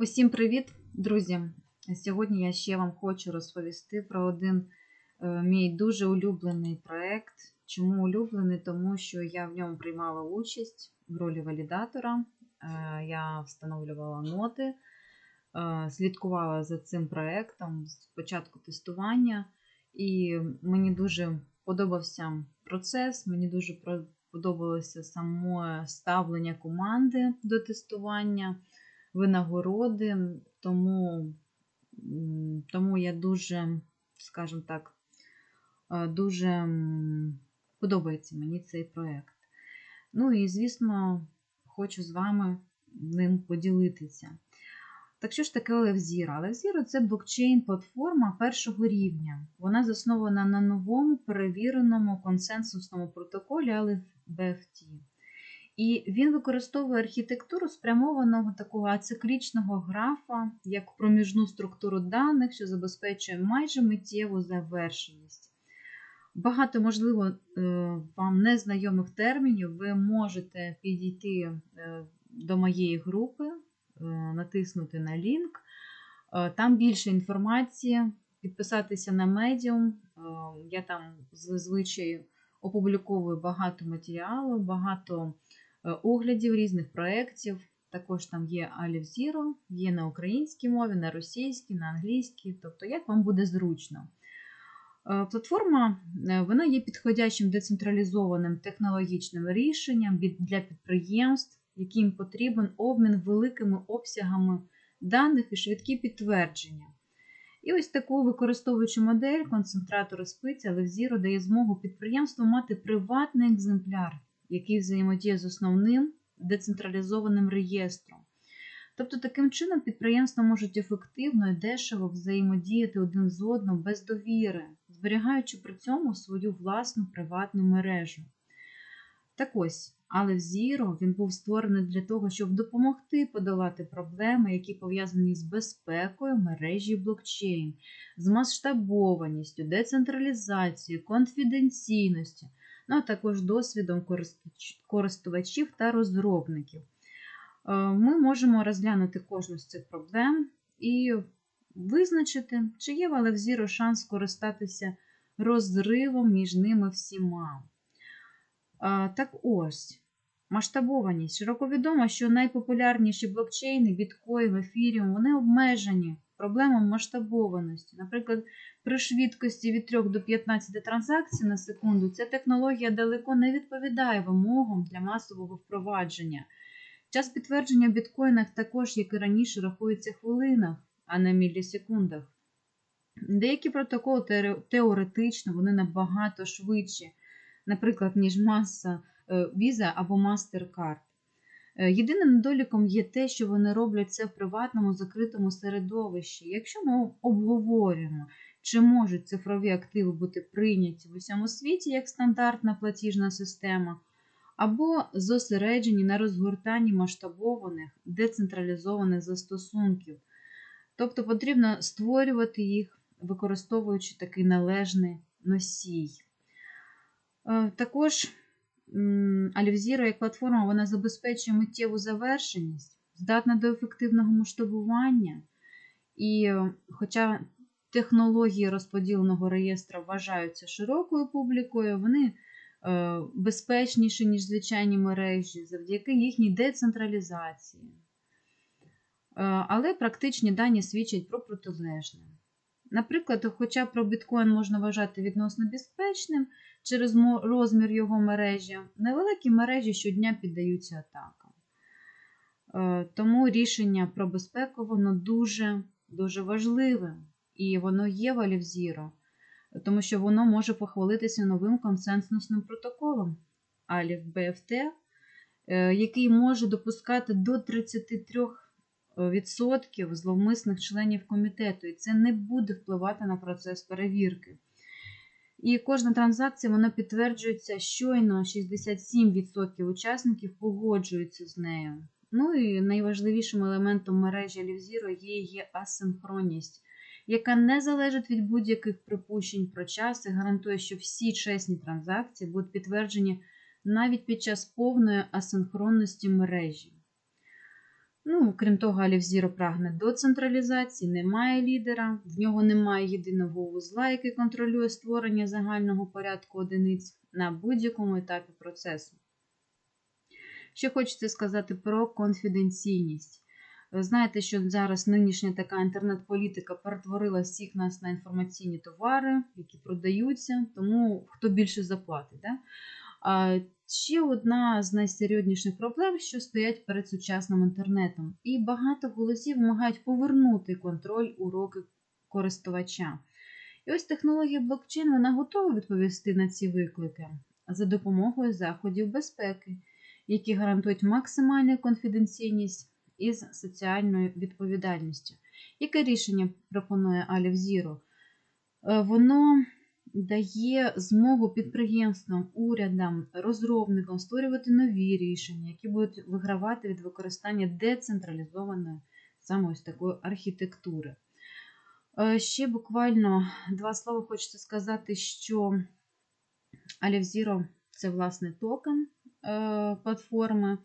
Усім привіт, друзі! Сьогодні я ще вам хочу розповісти про один е, мій дуже улюблений проект. Чому улюблений? Тому що я в ньому приймала участь в ролі валідатора. Е, Я встановлювала ноти, е, слідкувала за цим проектом з початку тестування, і мені дуже подобався процес, мені дуже подобалося саме ставлення команди до тестування винагороди, тому, тому я дуже, скажімо так, е, дуже подобається мені цей проєкт. Ну і, звісно, хочу з вами ним поділитися. Так що ж таке LFZero? LFZero – це блокчейн-платформа першого рівня. Вона заснована на новому перевіреному консенсусному протоколі LFBFT. І він використовує архітектуру спрямованого такого ациклічного графа як проміжну структуру даних, що забезпечує майже миттєву завершеність. Багато, можливо, е, вам незнайомих термінів, ви можете підійти е, до моєї групи, е, натиснути на лінк. Там більше інформації, підписатися на. Е, Я там зазвичай опубліковую багато матеріалу, багато оглядів різних проєктів. Також там є Alif Zero, є на українській мові, на російській, на англійській, тобто як вам буде зручно. Е, Платформа е, вона є підходящим децентралізованим технологічним рішенням для підприємств, яким потрібен обмін великими обсягами даних і швидкі підтвердження. І ось таку використовуючи модель концентратора спиці, але Zero дає змогу підприємству мати приватний екземпляр, який взаємодіє з основним децентралізованим реєстром. Тобто, таким чином підприємства можуть ефективно і дешево взаємодіяти один з одним без довіри, зберігаючи при цьому свою власну приватну мережу. Так ось, але в Zero він був створений для того, щоб допомогти подолати проблеми, які пов'язані з безпекою мережі блокчейн, з масштабованістю, децентралізацією, конфіденційністю, ну а також досвідом користувачів та розробників. Е, Ми можемо розглянути кожну з цих проблем і визначити, чи є в Алевзіро шанс скористатися розривом між ними всіма. Е, Так ось, масштабованість. Широко відомо, що найпопулярніші блокчейни, біткоін, ефіріум, вони обмежені проблемом масштабованості. Наприклад, при швидкості від 3 до 15 транзакцій на секунду ця технологія далеко не відповідає вимогам для масового впровадження. Час підтвердження в біткоїнах також, як і раніше, рахується хвилинах, а не мілісекундах. Деякі протоколи теоретично вони набагато швидші, наприклад, ніж маса е, Visa або MasterCard. Е, Єдиним недоліком є те, що вони роблять це в приватному закритому середовищі. Якщо ми обговорюємо, чи можуть цифрові активи бути прийняті в усьому світі як стандартна платіжна система, або зосереджені на розгортанні масштабованих децентралізованих застосунків. Тобто потрібно створювати їх, використовуючи такий належний носій. Е, Також Alivzero як платформа вона забезпечує миттєву завершеність, здатна до ефективного масштабування. І е, хоча технології розподіленого реєстра вважаються широкою публікою, вони е, безпечніші, ніж звичайні мережі, завдяки їхній децентралізації. Е, Але практичні дані свідчать про протилежне. Наприклад, хоча про біткоін можна вважати відносно безпечним через розмір його мережі, невеликі мережі щодня піддаються атакам. Е, Тому рішення про безпеку воно дуже, дуже важливе. І воно є в Alivzero, тому що воно може похвалитися новим консенсусним протоколом Alif BFT, е, який може допускати до 33% зловмисних членів комітету, і це не буде впливати на процес перевірки. І кожна транзакція вона підтверджується щойно 67% учасників погоджуються з нею. Ну і найважливішим елементом мережі Alivzero є її асинхронність, яка не залежить від будь-яких припущень про час і гарантує, що всі чесні транзакції будуть підтверджені навіть під час повної асинхронності мережі. Ну, крім того, Алів Зіро прагне до централізації, немає лідера, в нього немає єдиного вузла, який контролює створення загального порядку одиниць на будь-якому етапі процесу. Що хочеться сказати про конфіденційність. Ви знаєте, що зараз нинішня така інтернет-політика перетворила всіх нас на інформаційні товари, які продаються, тому хто більше заплатить. Да? Ще одна з найсерйозніших проблем, що стоять перед сучасним інтернетом, і багато голосів вимагають повернути контроль у роки користувача. І ось технологія блокчейн вона готова відповісти на ці виклики за допомогою заходів безпеки, які гарантують максимальну конфіденційність із соціальною відповідальністю. Яке рішення пропонує Алів Зіро? Е, Воно дає змогу підприємствам, урядам, розробникам створювати нові рішення, які будуть вигравати від використання децентралізованої саме ось такої архітектури. Е, Ще буквально два слова хочеться сказати, що Alif – це власне токен е, платформи.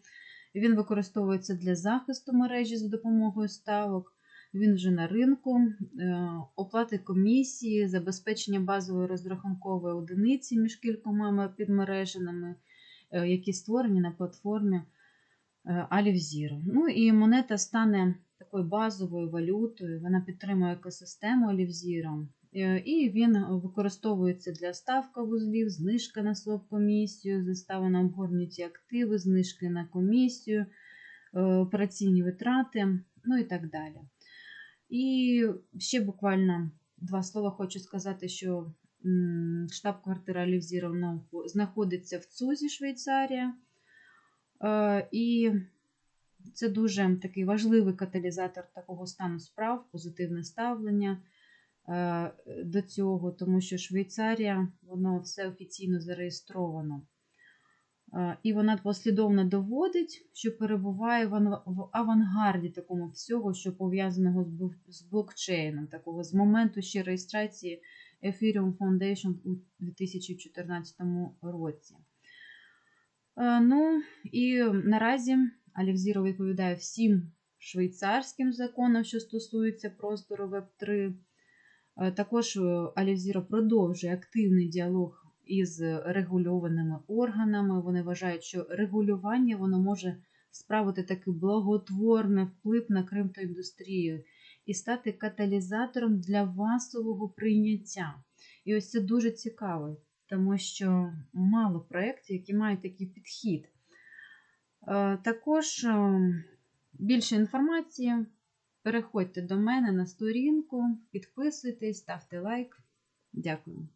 Він використовується для захисту мережі за допомогою ставок. Він вже на ринку, е, оплати комісії, забезпечення базової розрахункової одиниці між кількома підмереженими, е, які створені на платформі е, Alif Ну і монета стане такою базовою валютою, вона підтримує екосистему Alif Е, І він використовується для ставка вузлів, знижка на комісію, застава на обгорнуті активи, знижки на комісію, е, операційні витрати, ну і так далі. І ще буквально два слова хочу сказати, що штаб-квартира Лівзіровна знаходиться в Цузі, Швейцарія. І це дуже такий важливий каталізатор такого стану справ, позитивне ставлення е, до цього, тому що Швейцарія, воно все офіційно зареєстровано. Е, І вона послідовно доводить, що перебуває в авангарді такому всього, що пов'язаного з блокчейном, такого з моменту ще реєстрації Ethereum Foundation у 2014 році. Е, Ну і наразі Алівзіро відповідає всім швейцарським законам, що стосуються простору Web3. Е, Також Алівзіро продовжує активний діалог із регульованими органами. Вони вважають, що регулювання воно може справити такий благотворний вплив на криптоіндустрію і стати каталізатором для масового прийняття. І ось це дуже цікаво, тому що мало проєктів, які мають такий підхід. Е, Також е, більше інформації. Переходьте до мене на сторінку, підписуйтесь, ставте лайк. Дякую.